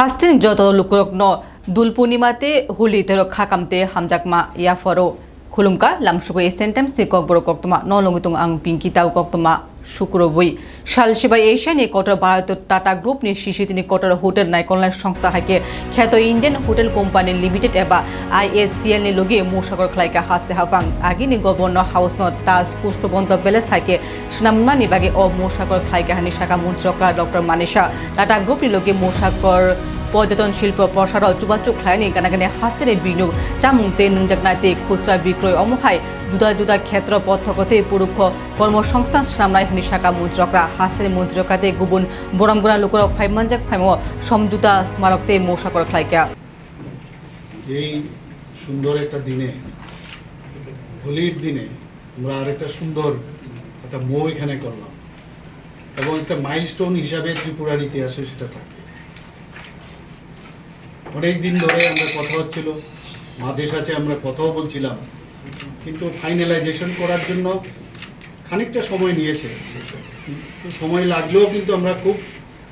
হাস্তিন যত লুকুরগ্ন দুল পূর্ণিমাতে হুলি তেরো খাকামতে হামজাকমা ইয়াফরো খুলুমকা লামসুকো এসেন টাইমস তে ককবর কক্তমা নলঙ্গিতং আং পিঙ্কি তাও কক্তমা। শুক্রবই সালসিবাই এশিয়ানি কটর ভারত টাটা গ্রুপ নি শিশিতিনি কটর হোটেল নাইকনলাই সংস্থা হাইকে খ্যাত ইন্ডিয়ান হোটেল কোম্পানি লিমিটেড এবা আইএসসিএল নি লগে মোসাগর খ্লাইকা হাসতে হাফাং। আগিনি গভর্নর হাউস ন তাজ পুষ্পবন্ত বেলেস হাইকে সুনামমানি বাগে অ মোসাগর খ্লাইকা হানি শাখা মন্ত্রকরা ডক্টর মানিসা টাটা গ্রুপ নি লগে মোসাগর পর্যটন শিল্প প্রসার চুবাচুক খায়নি গানাগানে হাস্তের বিনিয়োগ চামুংতে নুনজাকনাতে খুচরা বিক্রয় অমহায় জুদা জুদা ক্ষেত্র পথকতে পুরুষ কর্মসংস্থান সামনায় হানি শাখা মন্ত্রকরা হাস্তের মন্ত্রকাতে গুবুন। বরমগোনা লোকর ফাইমানজাক ফাইম সমজুতা স্মারকতে মোসাকর খাইকা এই সুন্দর একটা দিনে, হোলির দিনে আমরা আরেকটা সুন্দর একটা মৌ এখানে করলাম। এবং একটা মাইলস্টোন হিসাবে ত্রিপুরার ইতিহাসে সেটা থাকবে অনেক দিন ধরে আমরা কথা হচ্ছিল, মাদেশ আছে, আমরা কথাও বলছিলাম। কিন্তু ফাইনালাইজেশন করার জন্য খানিকটা সময় নিয়েছে। সময় লাগলেও কিন্তু আমরা খুব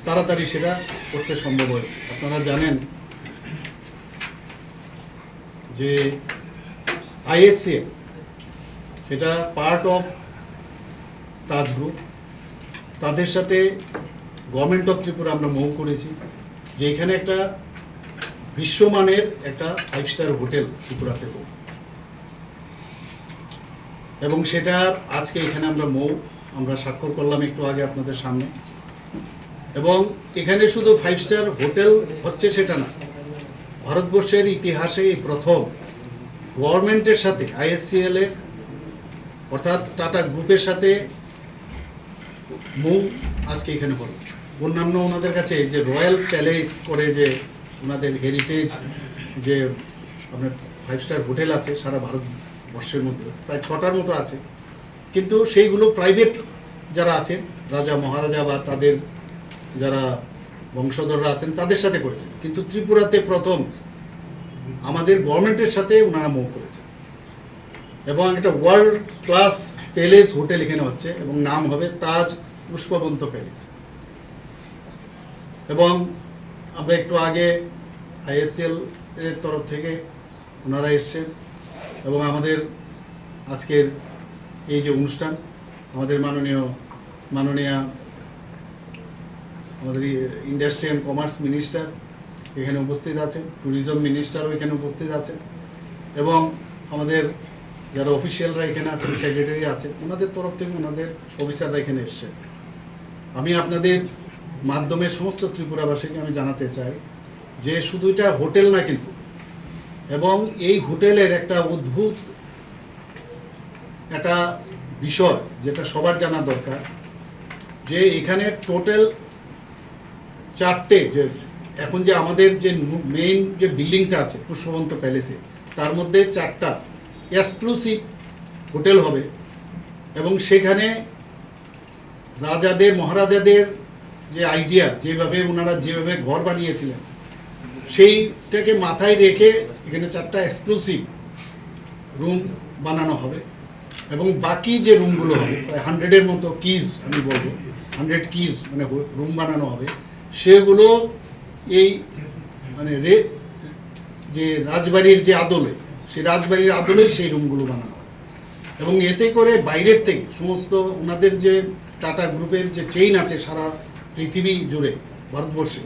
তাড়াতাড়ি সেটা করতে সম্ভব হয়েছে। আপনারা জানেন যে আইএসএ সেটা পার্ট অফ তাজ গ্রুপ তাদের সাথে গভর্নমেন্ট অফ ত্রিপুরা আমরা মৌ করেছি। যে এখানে একটা বিশ্বমানের একটা ফাইভ স্টার হোটেল ত্রিপুরাতে হোক এবং সেটা আজকে এখানে আমরা মৌ, আমরা স্বাক্ষর করলাম একটু আগে আপনাদের সামনে। এবং এখানে শুধু ফাইভ স্টার হোটেল হচ্ছে সেটা না, ভারতবর্ষের ইতিহাসে এই প্রথম গভর্নমেন্টের সাথে আইএসসিএল এর, অর্থাৎ টাটা গ্রুপের সাথে মৌ আজকে এখানে হলো অন্যান্য ওনাদের কাছে যে রয়্যাল প্যালেস করে যে ওনাদের হেরিটেজ যে আপনার ফাইভ স্টার হোটেল আছে সারা ভারতবর্ষের মধ্যে, প্রায় ছটার মতো আছে। কিন্তু সেইগুলো প্রাইভেট যারা আছেন, রাজা, মহারাজা বা তাদের যারা বংশধররা আছেন, তাদের সাথে করেছেন। কিন্তু ত্রিপুরাতে প্রথম আমাদের গভর্নমেন্টের সাথে ওনারা মুভ করেছেন। এবং একটা ওয়ার্ল্ড ক্লাস প্যালেস হোটেল এখানে হচ্ছে, এবং নাম হবে তাজ পুষ্পবন্ত প্যালেস এবং আমরা একটু আগে আইএসএল এর তরফ থেকে ওনারা এসছেন এবং আমাদের আজকের এই যে অনুষ্ঠান, আমাদের মাননীয়, মাননীয়া আমাদের ইন্ডাস্ট্রি অ্যান্ড কমার্স মিনিস্টার এখানে উপস্থিত আছেন ট্যুরিজম মিনিস্টারও এখানে উপস্থিত আছেন এবং আমাদের যারা অফিসিয়ালরা এখানে আছেন সেক্রেটারি আছেন, ওনাদের তরফ থেকে ওনাদের অফিসাররা এখানে এসছেন। আমি আপনাদের মাধ্যমে সমস্ত ত্রিপুরাবাসীকে আমি জানাতে চাই যে শুধু এটা হোটেল না কিন্তু, এবং এই হোটেলের একটা অদ্ভুত একটা বিষয় যেটা সবার জানা দরকার, যে এখানে টোটাল চারটে যে এখন যে আমাদের যে মেইন যে বিল্ডিংটা আছে পুষ্পবন্ত প্যালেসে, তার মধ্যে চারটা এক্সক্লুসিভ হোটেল হবে, এবং সেখানে রাজাদের, মহারাজাদের যে আইডিয়া যেভাবে ওনারা যেভাবে ঘর বানিয়েছিলেন, সেইটাকে মাথায় রেখে এখানে চারটা এক্সক্লুসিভ রুম বানানো হবে এবং বাকি যে রুমগুলো হবে, প্রায় হান্ড্রেডের মতো কিজ আমি বলব হান্ড্রেড কিজ মানে রুম বানানো হবে, সেগুলো এই মানে রে, যে রাজবাড়ির যে আদলে, সেই রাজবাড়ির আদলেই সেই রুমগুলো বানানো হবে। এবং এতে করে বাইরের থেকে সমস্ত ওনাদের যে টাটা গ্রুপের যে চেইন আছে সারা পৃথিবী জুড়ে, ভারতবর্ষে।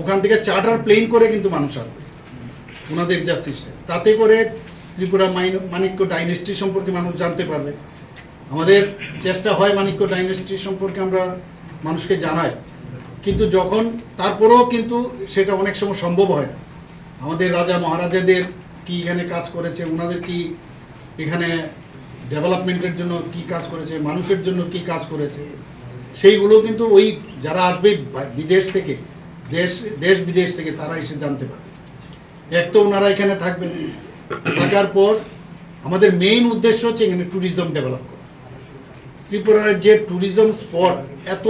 ওখান থেকে চার্টার প্লেন করে কিন্তু মানুষ আসবে, ওনাদের যা সিস্টেম। তাতে করে ত্রিপুরা মাইন মাণিক্য ডাইনেস্টি সম্পর্কে মানুষ জানতে পারবে। আমাদের চেষ্টা হয় মাণিক্য ডাইনেস্টি সম্পর্কে আমরা মানুষকে জানাই কিন্তু যখন, তারপরেও কিন্তু সেটা অনেক সময় সম্ভব হয় না। আমাদের রাজা মহারাজাদের কি এখানে কাজ করেছে, ওনাদের কি এখানে ডেভেলপমেন্টের জন্য কি কাজ করেছে, মানুষের জন্য কি কাজ করেছে সেইগুলো কিন্তু ওই যারা আসবে বিদেশ থেকে, দেশ দেশ বিদেশ থেকে তারা এসে জানতে পারবে। এক তো ওনারা এখানে থাকবেন। থাকার পর আমাদের মেইন উদ্দেশ্য হচ্ছে এখানে ট্যুরিজম ডেভেলপ করা। ত্রিপুরার যে ট্যুরিজম স্পট এত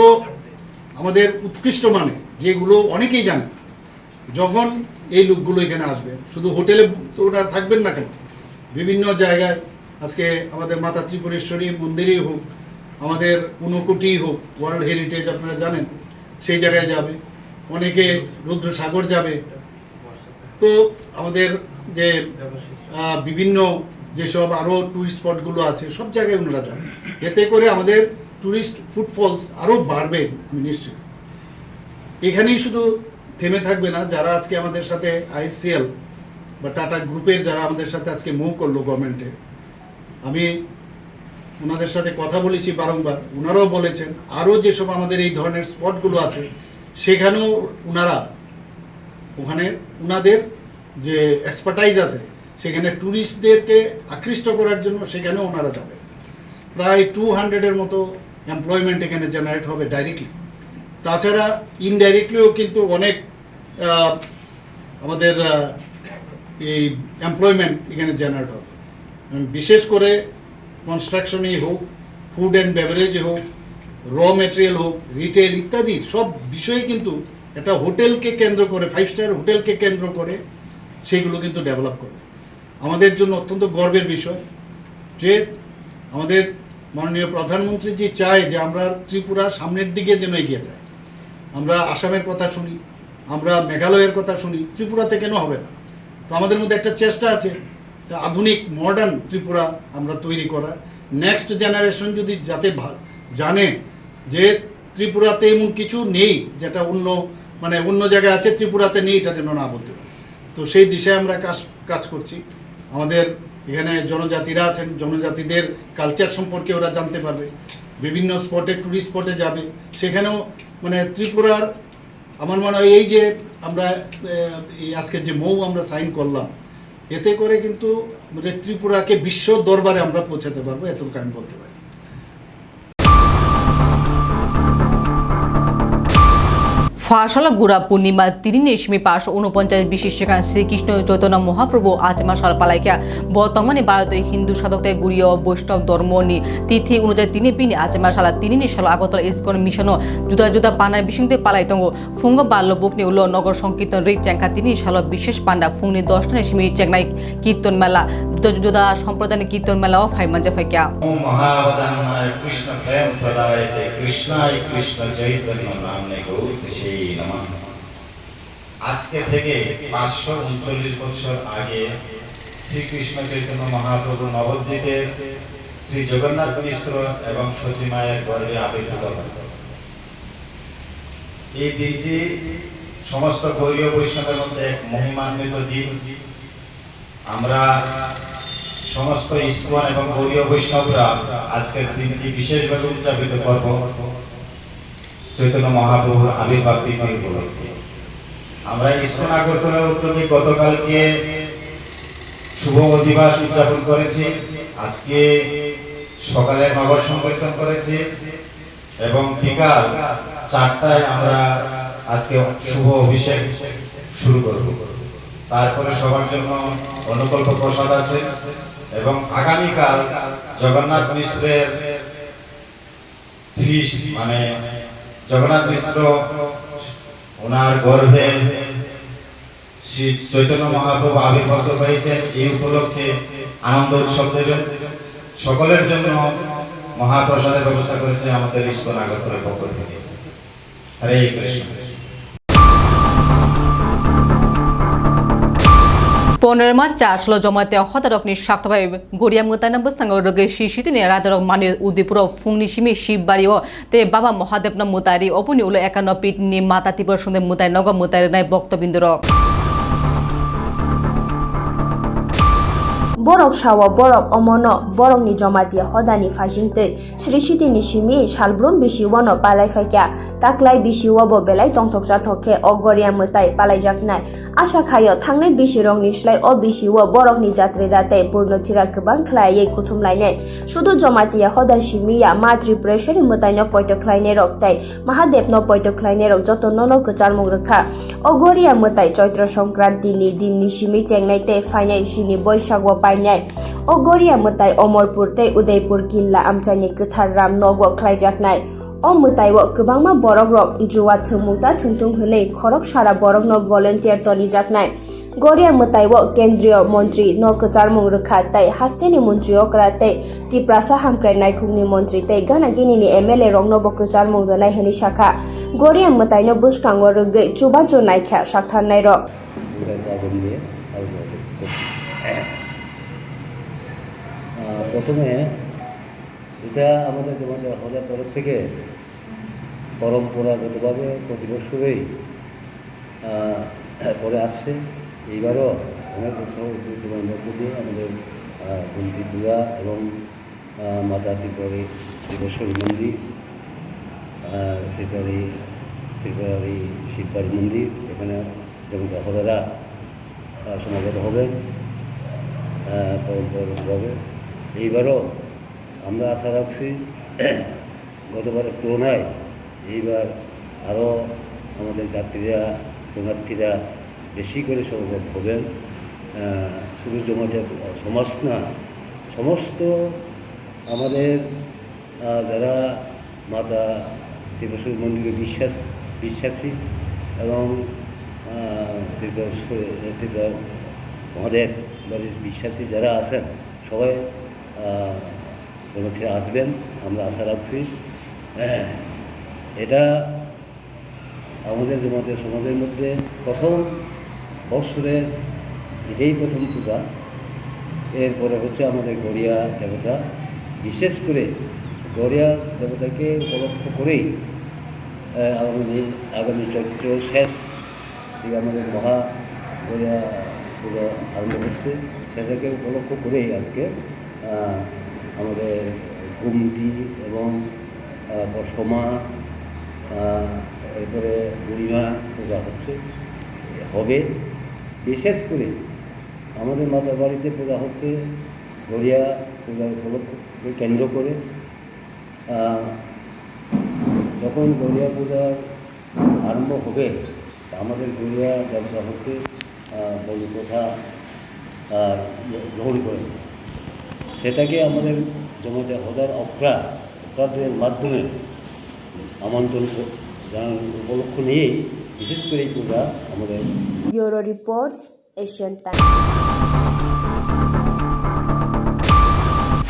আমাদের উৎকৃষ্ট মানে যেগুলো অনেকেই জানে যখন এই লোকগুলো এখানে আসবে, শুধু হোটেলে তো ওরা থাকবেন না কেন? বিভিন্ন জায়গায়, আজকে আমাদের মাতা ত্রিপুরেশ্বরী মন্দিরেই হোক আমাদের ঊনকোটি হোক ওয়ার্ল্ড হেরিটেজ আপনারা জানেন, সেই জায়গায় যাবে। অনেকে রুদ্রসাগর যাবে। তো আমাদের যে বিভিন্ন যেসব আরও ট্যুরিস্ট স্পটগুলো আছে, সব জায়গায় ওনারা যাবে। এতে করে আমাদের ট্যুরিস্ট ফুটফলস আরও বাড়বে, আমি নিশ্চিত। এখানেই শুধু থেমে থাকবে না, যারা আজকে আমাদের সাথে আইসিএল বা টাটা গ্রুপের যারা আমাদের সাথে আজকে মুভ করল গভর্নমেন্টে আমি ওনাদের সাথে কথা বলেছি বারংবার। ওনারাও বলেছেন, আরও যেসব আমাদের এই ধরনের স্পটগুলো আছে, সেখানেও ওনারা, ওখানে ওনাদের যে এক্সপার্টাইজ আছে, সেখানে ট্যুরিস্টদেরকে আকৃষ্ট করার জন্য সেখানেও ওনারা যাবেন। প্রায় টু হান্ড্রেডের মতো এমপ্লয়মেন্ট এখানে জেনারেট হবে ডাইরেক্টলি তাছাড়া ইনডাইরেক্টলিও কিন্তু অনেক আমাদের এই এমপ্লয়মেন্ট এখানে জেনারেট হবে। বিশেষ করে কনস্ট্রাকশনই হোক ফুড অ্যান্ড বেভারেজে হোক র মেটেরিয়াল হোক রিটেল ইত্যাদি সব বিষয়ে কিন্তু একটা হোটেলকে কেন্দ্র করে ফাইভ স্টার হোটেলকে কেন্দ্র করে সেগুলো কিন্তু ডেভেলপ করে। আমাদের জন্য অত্যন্ত গর্বের বিষয় যে আমাদের মাননীয় প্রধানমন্ত্রী যে চায় যে আমরা ত্রিপুরা সামনের দিকে যেন এগিয়ে যায়। আমরা আসামের কথা শুনি, আমরা মেঘালয়ের কথা শুনি, ত্রিপুরাতে কেন হবে না? তো আমাদের মধ্যে একটা চেষ্টা আছে আধুনিক মডার্ন ত্রিপুরা আমরা তৈরি করার নেক্সট জেনারেশন যদি যাতে জানে যে ত্রিপুরাতে এমন কিছু নেই, যেটা অন্য মানে অন্য জায়গায় আছে, ত্রিপুরাতে নেই, এটা যেন না বলতে তো সেই দিশায় আমরা কাজ কাজ করছি। আমাদের এখানে জনজাতিরা আছেন, জনজাতিদের কালচার সম্পর্কে ওরা জানতে পারবে। বিভিন্ন স্পটে টুরিস্ট স্পটে যাবে। সেখানেও মানে ত্রিপুরার, আমার মনে হয় এই যে আমরা আজকের যে মৌ আমরা সাইন করলাম এতে করে কিন্তু ত্রিপুরাকে বিশ্ব দরবারে আমরা পৌঁছাতে পারব এতটুকু আমি বলতে পারি। ফাঁসালা গুড়া পূর্ণিমা তিরিনেশমি পাশ উনপঞ্চাশ বিশেষ শ্রীকৃষ্ণ চৈতন্য মহাপ্রভু আচমা পালাইকা বর্তমানে ভারতের হিন্দু সাধকদের গুরীয় বৈষ্ণব ধর্ম নি তিথি অনুযায়ী তিনি পিনি আচমা সালা তিনি সাল আগত ইস্কন মিশন জুদা জুদা পানার বিশিংতে পালাইতঙ্গ ফুঙ্গ বাল্য বুকনি উল্ল নগর সংকীর্তন রে চ্যাংখা তিনি সাল বিশেষ পান্ডা ফুংনি দর্শনে সিমি চেংনাই কীর্তন মেলা জুদা জুদা সম্প্রদায় কীর্তন মেলা ফাইমাঞ্জা ফাইকা কৃষ্ণ কৃষ্ণ নাম আজকে থেকে পাঁচশো উনচল্লিশ বছর আগে শ্রীকৃষ্ণ চৈতন্য মহাপ্রভু নবদ্বীপের শ্রী জগন্নাথ মিশ্র এবং সতী মায়ের গর্ভে আবির্ভূত হন এই দিনটি সমস্ত গৌরীয় বৈষ্ণবের মধ্যে এক মহিমান্বিত দিন। আমরা সমস্ত ইস্কন এবং গৌরীয় বৈষ্ণবরা আজকের দিনটি বিশেষভাবে উদযাপিত করব। চৈতন্য মহাপ্রভুর আবির্ভাব তিথি উপলক্ষে। আমরা ইস্কন আগরতলার উদ্যোগে গতকালকে শুভ অধিবাস উদযাপন করেছি। আজকে সকালে নগর সংকীর্তন করেছি এবং বিকাল চারটায় আমরা আজকে শুভ অভিষেক শুরু করব। তারপরে সবার জন্য অনুকল্প প্রসাদ আছে এবং আগামীকাল জগন্নাথ মিশ্রের মানে জগন্নাথ মিশ্র ওনার গর্ভে শ্রী চৈতন্য মহাপ্রভু আবির্ভূত হয়েছেন এই উপলক্ষে আনন্দ উৎসব সকলের জন্য মহাপ্রসাদের ব্যবস্থা করেছে আমাদের ইস্কন আগরতলার পক্ষ থেকে। হরে কৃষ্ণ। পনেরো চাষ চারশো জমাতে হতারকনি সাক্তবাই গড়িয়া মোতানা সাঙ্গ রগে শিশিতিনে রাধারক মানে উদিপুর ফুংনি সিমি শিববাড়ি ও তে বাবা মহাদেব না মুতারি অপুনি উলো একান্ন পিট নি মাতা তিপর সঙ্গে মুতাই নগ মুতারি নাই borok shawa borok omono borok ni jomati hodani fashingtei shri shiti ni shimi shalbrum bishi wano palai faikya taklai bishi wabo belai tongtok jathoke ogoria mutai palai jaknai rong ni shlai o bishi wo borok ni jatri rate purno thira kubang khlai ye kuthum lainai শুধু জমাতিয়া হদা সিমিয়া মা Tripureshwari Motain পৈত খ্লাইনে rock তাই মহাদেব ন পৈত খ্লাইনে rock যত নন কচার মুখ রেখা অগরিয়া মোতাই চৈত্র সংক্রান্তি নি দিন নি সিমি চেংনাই তে ফাইনাই সিনি বৈশাখ পাইনাই অগরিয়া মোতাই অমরপুর তে উদয়পুর কিল্লা আমচাইনি গোথার রাম নগ খ্লাইজাকনাই mutai wo kwbangma borok rok juwa thwngmungta thwngthwng hwnwi khorok sara borok no volunteer tonijaknai Garia মুতাই ও কেন্দ্রীয় মন্ত্রী ন কচারমুং রুখা তাই হাস্তেনি মন্ত্রী অকরা তাই তিপ্রাসা হামক্রাই নাইখুংনি মন্ত্রী তাই গানা গিনিনি এমএলএ রং নব কচারমুং রনাই হেনি শাখা goriam mutai no naikha saktharnai rok দুর্গাকে আগুন দিয়ে আগুন প্রথমে এটা আমাদের আমাদের হলের তরফ থেকে পরম্পরাগতভাবে প্রতি বছরই করে আসছে। এইবারও অনেক বছর মধ্য দিয়ে আমাদের কুন্তি পূজা এবং মাতা ত্রিপুরারি ত্রিপুরেশ্বরী মন্দির আহ, ত্রিপুরারি ত্রিপুরারি শিববাড়ি মন্দির এখানে যেমন আহ, সমাগত হবেন পরম্পরাগতভাবে এইবারও আমরা আশা রাখছি গতবারের তুলনায় এইবার আরও আমাদের যাত্রীরা শরণার্থীরা বেশি করে সমাগত হবেন। শুধু জমাতে সমাজ না সমস্ত আমাদের যারা মাতা ত্রিপুরেশ্বরী মন্দিরে বিশ্বাস বিশ্বাসী এবং ত্রিপুরা মহাদেব বাড়ির বিশ্বাসী যারা আছেন সবাই জগৎে আসবেন। আমরা আশা রাখছি। হ্যাঁ, এটা আমাদের আমাদের সমাজের মধ্যে প্রথম বৎসরের এটাই প্রথম পূজা। এরপরে হচ্ছে আমাদের গড়িয়া দেবতা। বিশেষ করে গড়িয়া দেবতাকে উপলক্ষ করেই আমাদের আগামী চৈত্র শেষ। থেকে আমাদের মহা গড়িয়া পূজা আরম্ভ হচ্ছে। সেটাকে উপলক্ষ করেই আজকে আমাদের গুমটি এবং আহ, এরপরে বুড়িমা পূজা হচ্ছে হবে। বিশেষ করে আমাদের মাতার বাড়িতে পূজা হচ্ছে গড়িয়া পূজার উপলক্ষকে কেন্দ্র করে যখন গড়িয়া পূজার আরম্ভ হবে আমাদের গড়িয়া আহ, বলি প্রথা ইয়ে গ্রহণ করে সেটাকে আমাদের জমাতে হদার অক্রা অক্রাদের মাধ্যমে আমন্ত্রণ জানানোর উপলক্ষ নিয়েই বিশেষ করে এই পূজা আমাদের bureau reports এশিয়ান times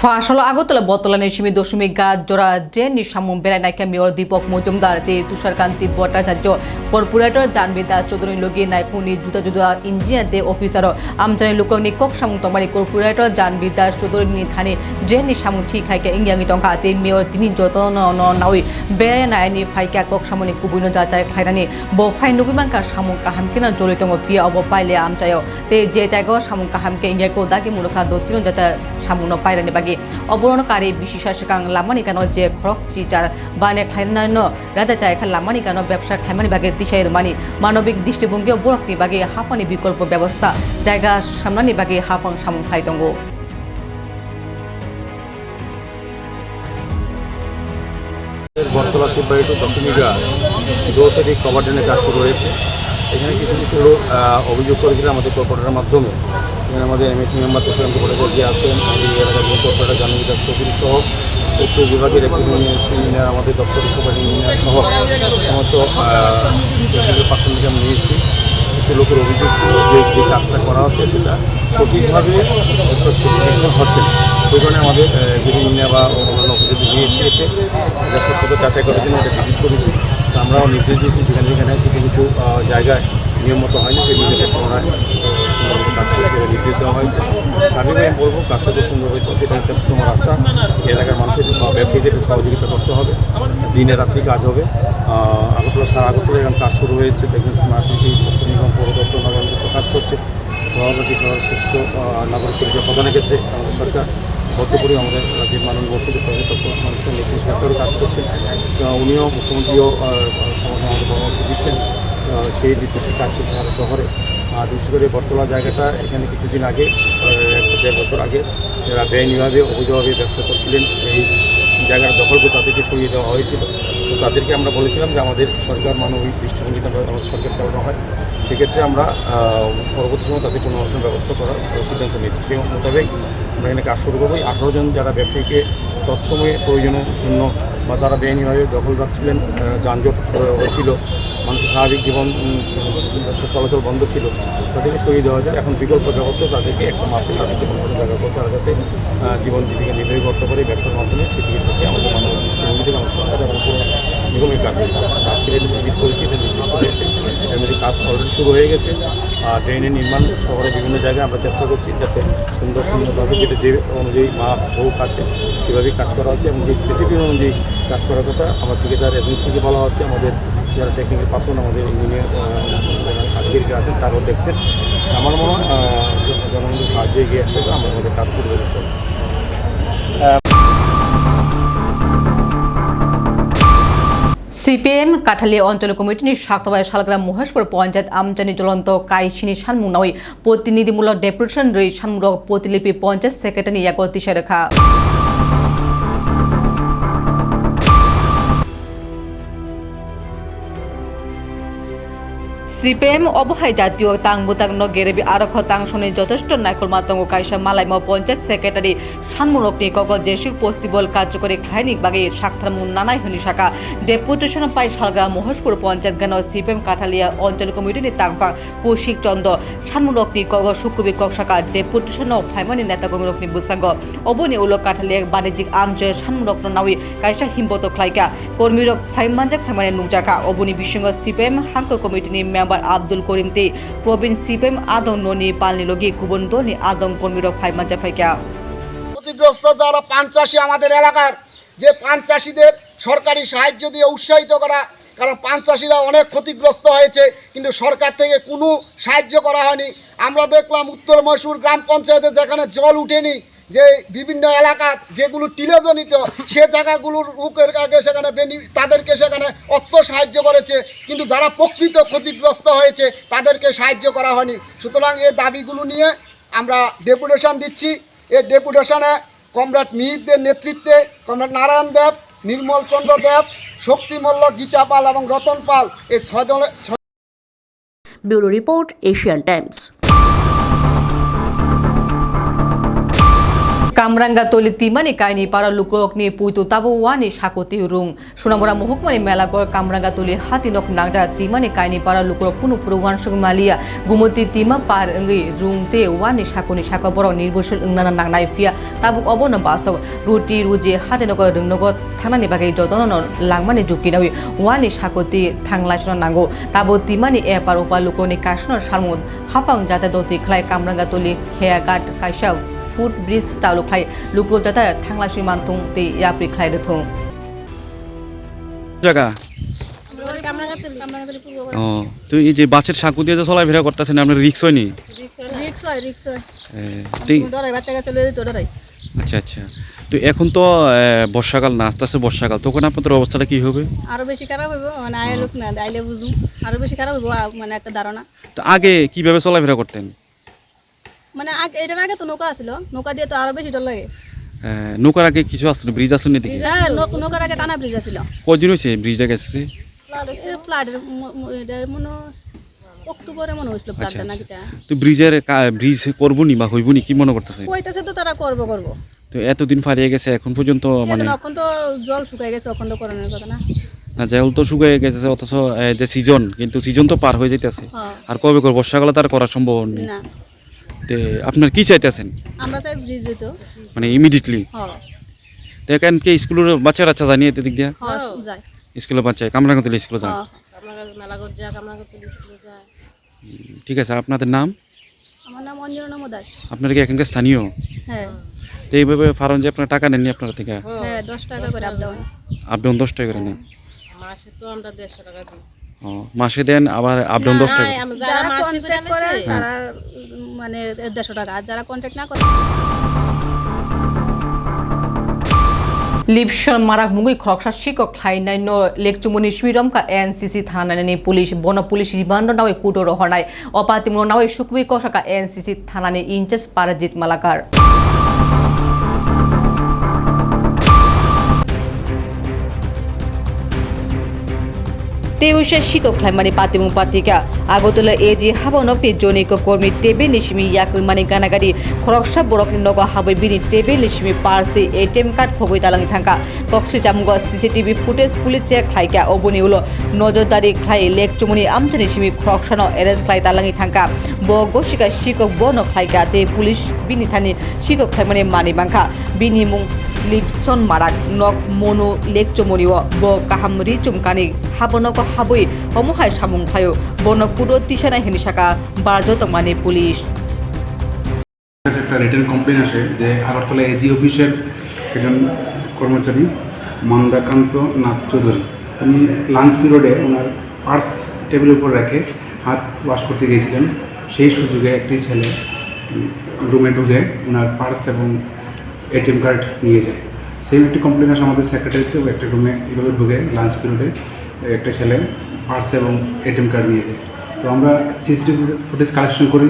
ফাঁসল আগরতলা বতলানের সিমি দশমিক গাছ জোড়া ড্রেন নিঃসামুম বেড়ায় নাইকা মেয়র দীপক মজুমদার। তে তুষারকান্তি ভট্টাচার্য, কর্পোরেটর জানবীর দাস চৌধুরী লগি নাইকুনি জুতা জুদা ইঞ্জিনিয়ার তে অফিসার। আমজানি লোকনি কক সামুং তমারি কর্পোরেটর জানবীর দাস চৌধুরী নি থানে ড্রেন নিঃসামুং ঠিক হাইকা ইংয়াঙ্গি টঙ্কা। তে মেয়র তিনি যত ন নাওই বেড়ায় নায়নি ফাইকা কক সামনি কুবুইনো যাচাই খাইরানি ব ফাই নগুমানকা সামুং কাহামকেনা জড়িত ফিয়া অব পাইলে আমচায় তে যে জায়গা সামুং কাহামকে ইংয়াকো দাকি মুলুখা দত্তিনো যাতে সামুং পাইরানি বাকি অবরণকারী বিশেষা সিকাং লামানি কেন যে খরক চিচার বানে খাইনান্য রাজা চায় খা লামানি কেন ব্যবসা খাইমানি বাগে দিশাই মানি? মানবিক দৃষ্টিভঙ্গি বরকনি বাগে হাফানি বিকল্প ব্যবস্থা। জায়গা সামনানি বাগে হাফাং সামুং খাইতঙ্গো বরতলা শিববাড়ি টু দক্ষিণিকা দো থেকে কভার ড্রেনের কাজ শুরু হয়েছে। এখানে কিছু কিছু লোক অভিযোগ করেছিলেন আমাদের কর্পোরেটের মাধ্যমে। এখানে আমাদের এমএসি মেম্বার তুষান্ত ভট্টাচার্য যে আছেন আমাদের এলাকার কর্পোরেটর জানুন বিকাশ চৌধুরী সহ উত্তর বিভাগের একটি ইঞ্জিনিয়ার আমাদের দপ্তরের সুপার ইঞ্জিনিয়ার সহ সমস্ত প্রাথমিক আমি নিয়েছি। কিছু লোকের অভিযোগ যে যে কাজটা করা হচ্ছে সেটা সঠিকভাবে হচ্ছে। সেই কারণে আমাদের যিনি ইঞ্জিনিয়ার বা অন্যান্য অফিসে নিয়ে এসেছে এটা সত্যতা যাচাই করার জন্য এটা ভিজিট করেছি। আমরাও নির্দেশ দিয়েছি যেখানে যেখানে কিছু কিছু জায়গায় নিয়ম মতো হয়নি, সেই নিজেদের পুনরায় কাজ নির্দেশ দেওয়া হয়েছে। স্বাভাবিক আমি বলব কাজটা সুন্দরভাবে চলছে এটা একটা তোমার আশা এলাকার মানুষের ব্যবসায়ীদের সহযোগিতা করতে হবে। দিনে রাত্রি কাজ হবে। আগরতলা, সারা আগরতলা এখন কাজ শুরু হয়েছে। দেখবেন স্মার্ট সিটি নিগম, পৌরদপ্তর নগর কাজ করছে। সভাপতি সুস্থ নাগরিক পরিচয় প্রদানের ক্ষেত্রে আমাদের সরকার বদ্ধপরি আমাদের রাজ্যের মাননীয় প্রফেসর মানুষের নেতৃত্বে সরকারও কাজ করছেন। উনিও মুখ্যমন্ত্রীও আমাদের পরামর্শ দিচ্ছেন। সেই নির্দেশে কাজ চলছে সারা শহরে। আর বিশেষ করে বর্তলা জায়গাটা এখানে কিছুদিন আগে এক দেড় বছর আগে, যারা বেআইনিভাবে, অবৈধভাবে ব্যবসা করছিলেন, এই জায়গাটা দখল করে তাদেরকে সরিয়ে দেওয়া হয়েছিল। তো তাদেরকে আমরা বলেছিলাম যে আমাদের সরকার মানবিক দৃষ্টিভঙ্গিতে আমাদের সরকার চালানো হয় সেক্ষেত্রে আমরা পরবর্তী সময় তাদের কোনো রকম ব্যবস্থা করার সিদ্ধান্ত নিয়েছি। সেই মোতাবেক আমরা এখানে কাজ শুরু করব। আঠারো জন যারা ব্যবসায়ীকে তৎসময়ে প্রয়োজনের জন্য বা তারা বেআইনিভাবে দখল রাখছিলেন যানজট আহ, হচ্ছিল মানুষের স্বাভাবিক জীবন চলাচল বন্ধ ছিল, তাদেরকে সরিয়ে দেওয়া যায়। এখন বিকল্প ব্যবস্থা তাদেরকে একটা মাত্র তাদেরকে কোনো জায়গা করে তারা যাতে জীবন জীবিকা নির্বাহী করতে পারে ব্যবসার মাধ্যমে সেদিকে থেকে আমাদের মাননীয় দৃষ্টিভঙ্গি থেকে আমার সরকার এবং পুরো নিগমের কাজ করছে আজকের এটা ভিজিট করেছি, এটা নির্দিষ্ট হয়েছে। এর মধ্যে কাজ অলরেডি শুরু হয়ে গেছে। আর ড্রেনের নির্মাণ শহরের বিভিন্ন জায়গায় আমরা চেষ্টা করছি যাতে সুন্দর সুন্দরভাবে যেটা যে অনুযায়ী মা ঝোঁক আছে, সেভাবেই কাজ করা হচ্ছে এবং যে স্পেসিফিক অনুযায়ী কাজ করার কথা আমার ঠিকাদার এজেন্সিকে বলা হচ্ছে, আমাদের যারা টেকনিক্যাল পার্সন আমাদের ইঞ্জিনিয়ার আছেন, তারাও দেখছেন। আমার মনে হয় জনগণের সাহায্যে এগিয়ে আসতে আমরা আমাদের কাজ করে চলবে সিপিএম কাঠালি অঞ্চল কমিটিনি শাক্তবায় শালগ্রাম মহেশপুর পঞ্চায়েত আমজানি জ্বলন্ত কাইসিনি সানমুনাওই প্রতিনিধিমূলক ডেপুটেশন রই সানমুলক প্রতিলিপি পঞ্চায়েত সেক্রেটারি ইয়াগতি রেখা সিপিএম অবহাই জাতীয় তাংবুতাং ন গেরেবি আরক্ষ তাংশনি যথেষ্ট নাইকল মাতঙ্গ কাইসা মালাইম পঞ্চায়েত সেক্রেটারি সানমুলকনি কগ জেসিক পস্তিবল কার্যকরী খাইনিক বাগে সাক্ষার নানাই হনি শাখা। ডেপুটেশন পাই সালগা মহেশপুর পঞ্চায়েত গান সিপিএম কাঠালিয়া অঞ্চল কমিটিনি তাংফা কৌশিক চন্দ্র সানমুলকনি কগ শুক্রবি কক শাখা ডেপুটেশন ফাইমানি নেতা কর্মীরকনি বুসাঙ্গ। অবনি উলক কাঠালিয়া বাণিজ্যিক আমজয় সানমুলক নাউই কাইসা হিম্বত খ্লাইকা। কর্মীরক ফাইমানজাক ফাইমানি নুজাকা অবনি বিশ্বঙ্গ সিপিএম হাঙ্কর কমিটিনি মেম্বার আব্দুল তে প্রবীণ সিপিএম আদং ননি পালনি লগি কুবন দনি আদং কর্মীরক ফাইমানজা ফাইকা। ক্ষতিগ্রস্ত যারা পান চাষি আমাদের এলাকার, যে পান চাষিদের সরকারি সাহায্য দিয়ে উৎসাহিত করা, কারণ পান চাষিরা অনেক ক্ষতিগ্রস্ত হয়েছে, কিন্তু সরকার থেকে কোনো সাহায্য করা হয়নি। আমরা দেখলাম উত্তর মহসুর গ্রাম পঞ্চায়েতে যেখানে জল উঠেনি যে বিভিন্ন এলাকা যেগুলো টিলেজনিত, সে জায়গাগুলোর উকের আগে সেখানে তাদেরকে সেখানে অর্থ সাহায্য করেছে। কিন্তু যারা প্রকৃত ক্ষতিগ্রস্ত হয়েছে, তাদেরকে সাহায্য করা হয়নি। সুতরাং এই দাবিগুলো নিয়ে আমরা ডেপুটেশন দিচ্ছি। এই ডেপুটেশনে কমরেড মিহিরদের নেতৃত্বে কমরেড নারায়ণ দেব, নির্মল চন্দ্র দেব শক্তি মল্ল গীতা পাল এবং রতন পাল এই ছয় ছয় ব্যুরো রিপোর্ট এশিয়ান টাইমস। কামরাঙ্গা তলি তিমানি কাইনি পাড়া লুকরকনি পুইতু তাবো ওয়ানি সাকতি রুং। সোনামুরা মহকুমানি মেলাগর কামরাঙ্গা তলি হাতিনক নাংজা তিমানি কাইনি পাড়া লুকরক পুনু ফুরু ওয়ান সং মালিয়া। গুমতি তিমা পার ওই রুং তে ওয়ানি সাকনি সাকা বড় নির্ভরশীল ওংনানা নাংনাই ফিয়া। তাবুক অবন বাস্তব। রুটি রুজি হাতিনক রুংনগ থানানি বাগै যতন লাংমানি জুকিনাwi ওয়ানি সাকতি থাংলাইসন নাঙ্গো। তাবো তিমানি এ পার উপা লুকরনি কাশনর সারমুদ। হাফাং যাতে দতি খ্লাই কামরাঙ্গা তলি খেয়া গাট কাইসা ফুড ব্রিজ লুকলো দাদা থাংলা সীমান্তং তে ইয়াপ্রি খাই রথং জায়গা ও তো এই যে বাসের সাঁকু দিয়ে যে চলাফেরা করতেছেন আপনার রিক্স হয়নি? হয় হয়। আচ্ছা আচ্ছা। তো এখন তো বর্ষাকাল না আস্তে আস্তে বর্ষাকাল তখন আপনাদের অবস্থাটা কি হবে? আরও বেশি খারাপ হইব মানে আয় লোক না আইলে বুঝুম। আরও বেশি খারাপ হইব আ- মানে একটা ধারণা। তো আগে কীভাবে চলাফেরা করতেন? মানে আগে এটার আগে তো নৌকা আছিল। নৌকা দিয়ে তো আরও বেশি ডর লাগে। নৌকার আগে কিছু আসতো ব্রিজ আসতো না দিকে হ্যাঁ নৌকার আগে টানা ব্রিজ আছিল। কদিন হয়েছে ব্রিজটা গেছে প্লাটের মনে অক্টোবরে মনে হয়েছিল আচ্ছা প্লাটটা আচ্ছা। নাকি তো। ব্রিজের ব্রিজ করব নি বা হইব নি কি মনে করতেছে? কইতেছে তো তারা করব করব। তো এতদিন ফারিয়ে গেছে এখন পর্যন্ত মানে এখন তো জল শুকাই গেছে এখন তো করণের কথা না। না জল তো শুকিয়ে গেছে অথচ যে সিজন কিন্তু সিজন তো পার হয়ে যেতেছে হ্যাঁ। আর কবে করব বর্ষাকালে তার করা সম্ভব নেই। না। তে আপনার কি চাইতেছেন? আমরা চাই ব্রিজ হইতো মানে ইমিডিয়েটলি হ। দেখেন কি স্কুলের বাচ্চা টাচ্চা জানিয়ে এদিক দিয়া? যাই স্কুলের বাচ্চা কামরাঙ্গা তুলে স্কুলে যান। হ ঠিক আছে আপনাদের নাম? আমার নাম অঞ্জনা দাস। আপনারা কি এখানকার স্থানীয়? হ্যাঁ। তো এইভাবে ফার্ম যে আপনারা টাকা নেননি আপনারা থেকে? হ্যাঁ দশ টাকা করে আপ ডাউন। আপ ডাউন দশ টাকা করে নেন। মাসে তো আমরা দেড়শো টাকা দিই। মাসে দেন আবার আপ ডাউন দশ টাকা। যারা মাসে করে আনেছে, তারা মানে দেড়শো টাকা। আর যারা কন্ট্যাক্ট না করে লিপসন মারাক মুগুই খরকসা শিকক খাই নাইন লেকচুমনি শিবিরমকা এনসিসি থানানি পুলিশ বন পুলিশ রিমান্ড নাওয়ে কুটো রহনায় অপাতিমূল নাওয়ে সুকুবি কষাকা এনসিসি থানানি ইনচার্জ পারাজিত মালাকার। তেউসে শিকক খ্লাইমানি পাতিমু পাতিকা। আগতলা এজি হাবনকটি জনিক কর্মী টেবে নিশিমি ইয়াকমানি গানাগারি খরকসা বরকনি নগ হাবৈ বিনি টেবে নিশিমি পার্সি, এটিএম কার্ড ফবৈ তালাঙি থাকা কক্সি জামুগ সিসিটিভি ফুটেজ পুলিশ চেক খাইকা, অবনি উলো নজরদারি খাই লেক চুমনি আমচানি সিমি খরকসানো এরেস্ট খাই তালাঙি থাকা ব গসিকা শিকক বন খাইকা তে পুলিশ বিনি থানি শিকক খাইমানি মানি বাংখা। বিনি মুং লিপসন মারাক নক মনো লেক চমনিও ব কাহাম রিচুমকানি হাবনক হাবই অমহাই সামুং থায়ো বন কুদো তিসানা হিনিসাকা বারজতমানি পুলিশ একটা রিটার্ন কমপ্লেন আসে যে আগরতলা এজি অফিসের একজন কর্মচারী মন্দাকান্ত নাথ চৌধুরী উনি লাঞ্চ পিরিয়ডে ওনার পার্স টেবিলের উপর রেখে হাত ওয়াশ করতে গিয়েছিলেন সেই সুযোগে একটি ছেলে রুমে ঢুকে ওনার পার্স এবং এটিএম কার্ড নিয়ে যায়। সেম একটি কমপ্লেন আসে আমাদের সেক্রেটারিতেও একটা রুমে এভাবে ঢুকে লাঞ্চ পিরিয়ডে একটা ছেলে পার্স এবং এটিএম কার্ড নিয়ে যায়। তো আমরা সিসিটিভি ফুটেজ কালেকশন করি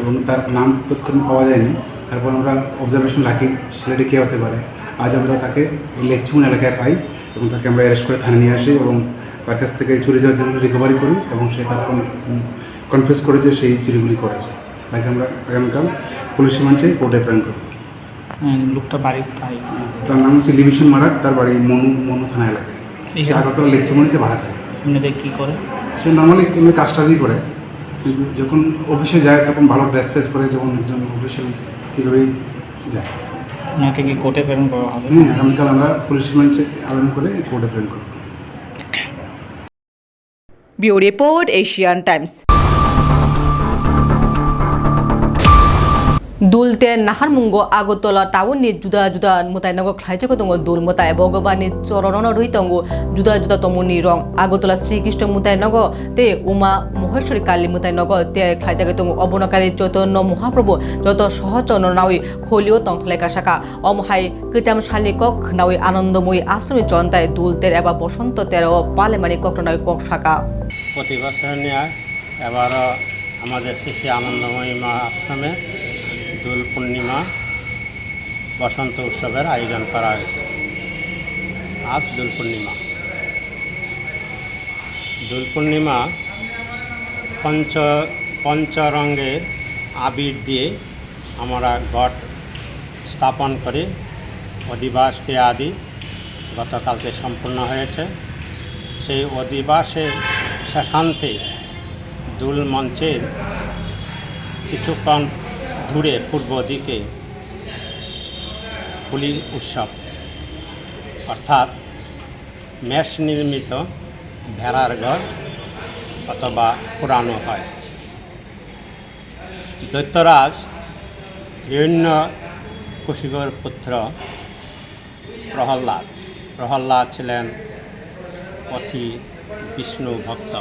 এবং তার নাম তৎক্ষণাৎ পাওয়া যায়নি। তারপর আমরা অবজারভেশন রাখি ছেলেটি কে হতে পারে? আজ আমরা তাকে লেকচুমন এলাকায় পাই এবং তাকে আমরা অ্যারেস্ট করে থানায় নিয়ে আসি এবং তার কাছ থেকে চুরি যাওয়ার জন্য রিকভারি করি এবং সে তার কনফেস করে যে সেই চুরিগুলি করেছে। তাকে আমরা আগামীকাল পুলিশ মানছে কোর্টে প্রেরণ করব। লোকটা বাড়ি তাই তার নাম হচ্ছে লিভিশন মারাক তার বাড়ি মনু মনু থানা এলাকায়। সে আগরতলা লেকচুমনিতে ভাড়া থাকে এমনিতে কী করে? সে নর্মালি এমনি কাজ টাজই করে কিন্তু যখন অফিসে যায় তখন ভালো ড্রেস ফ্রেস পরে যখন একজন অফিসিয়ালস এইভাবেই যায়। ওনাকে কি কোর্টে প্রেরণ করা হবে? হ্যাঁ আগামীকাল আমরা পুলিশ মানছে আবেদন করে কোর্টে প্রেরণ করব। Bureau report Asian Times. দুলতে নাহারমুঙ্গ আগরতলা টাউন নি জুদা জুদা মোতাই নগ খ্লাইচাকো তঙ্গ দুল মোতাই ভগবানের চরণ রুই তঙ্গ জুদা জুদা তমনি রং। আগরতলা শ্রীকৃষ্ণ মোতাই নগ তে উমা মহেশ্বরী কালী মোতাই নগ তে খ্লাইচাকে তঙ্গ অবনকারী চৈতন্য মহাপ্রভু যত সহচন নাউই খলিও তং লেখা শাখা অমহাই কিচাম শালি কক নাউই আনন্দময়ী আশ্রমে চন্তায় দুলতের এবার বসন্ত তের পালে পালেমানি কক নাউই কক শাখা প্রতি বছর নিয়ে এবার আমাদের শিশু আনন্দময়ী মা আশ্রমে দোল পূর্ণিমা বসন্ত উৎসবের আয়োজন করা হয়েছে। আজ দোল পূর্ণিমা। দোল পূর্ণিমা পঞ্চ পঞ্চরঙ্গের আবির দিয়ে আমরা ঘট স্থাপন করি। অধিবাসকে আদি গতকালকে সম্পূর্ণ হয়েছে। সেই অধিবাসের শেষান্তে দুল মঞ্চের কিছুক্ষণ দূরে পূর্ব দিকে হোলি উৎসব। অর্থাৎ মেষ নির্মিত ভেড়ার ঘর অথবা পুরানো হয়। দৈত্যরাজ হিরণ্য কুশিবর পুত্র প্রহ্লাদ। প্রহ্লাদ ছিলেন অতি বিষ্ণু ভক্ত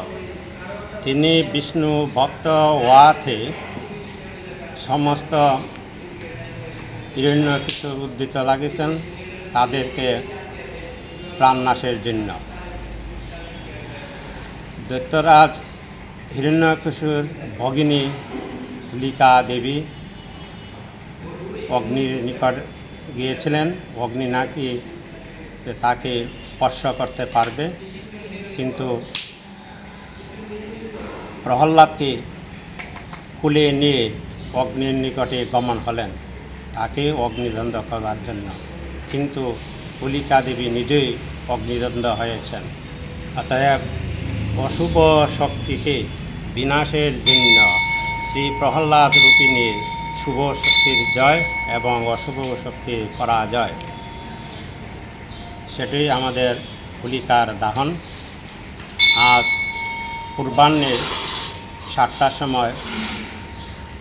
তিনি বিষ্ণু ভক্ত হওয়াতে সমস্ত হিরণ্য কিছু উদ্দিত লাগিতেন তাদেরকে প্রাণনাশের জন্য। দৈত্যরাজ হিরণ্যকুশুর ভগিনী, লিকা দেবী অগ্নির নিকট গিয়েছিলেন। অগ্নি নাকি তাকে স্পর্শ করতে পারবে, কিন্তু প্রহ্লাদকে কুলে নিয়ে অগ্নির নিকটে গমন হলেন। তাকে অগ্নিদণ্ড করার জন্য। কিন্তু হোলিকা দেবী নিজেই অগ্নিদণ্ড হয়েছেন। অতএব অশুভ শক্তিকে বিনাশের জন্য শ্রী প্রহ্লাদ রূপিণীর শুভ শক্তির জয় এবং অশুভ শক্তির পরাজয়। সেটি আমাদের হোলিকার দাহন। আজ পূর্বাহ্নের সাতটার সময়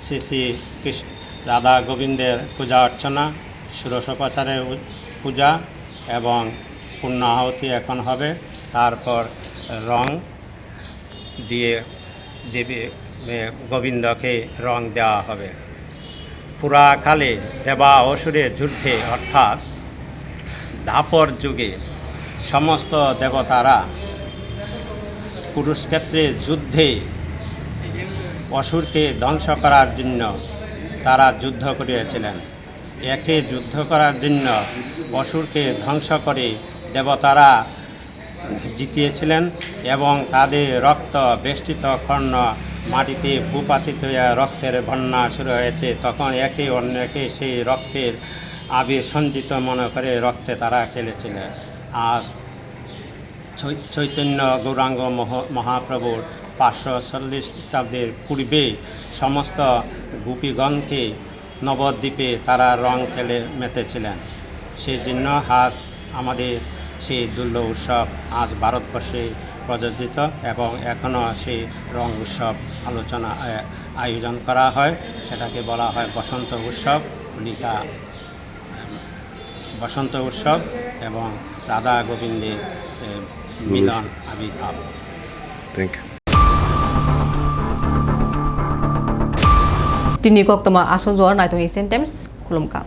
শ্রী শ্রী কৃষ্ণ রাধা গোবিন্দের পূজা অর্চনা, ষোড়শোপচারের পূজা এবং পূর্ণাহুতি এখন হবে। তারপর রং দিয়ে দেবী গোবিন্দকে রং দেওয়া হবে। পুরাকালে দেবা অসুরের যুদ্ধে অর্থাৎ দাপর যুগে সমস্ত দেবতারা কুরুক্ষেত্রের যুদ্ধে অসুরকে ধ্বংস করার জন্য তারা যুদ্ধ করিয়াছিলেন। একে যুদ্ধ করার জন্য অসুরকে ধ্বংস করে দেবতারা জিতিয়েছিলেন এবং তাদের রক্ত বেষ্টিত কর্ণ মাটিতে ভূপাতিত হয়ে রক্তের বন্যা শুরু হয়েছে। তখন একে অন্যকে সেই রক্তের আবির সঞ্চিত মনে করে রক্তে তারা খেলেছিলেন। আজ চৈতন্য গৌরাঙ্গ মহ- মহাপ্রভুর পাঁচশো চল্লিশ খ্রিস্টাব্দের পূর্বে সমস্ত গোপীগণকে নবদ্বীপে তারা রং খেলে মেতেছিলেন। সেই জন্য আজ আমাদের সেই দুর্ল উৎসব আজ ভারতবর্ষে প্রযোজিত এবং এখনও সেই রং উৎসব আলোচনা আয়োজন করা হয়। সেটাকে বলা হয় বসন্ত উৎসব। হোলিকা বসন্ত উৎসব এবং রাধা গোবিন্দের মিলন আবির্ভাব। থ্যাংক ইউ তিনি koktoma asong zuar naitung Asian Times khulumka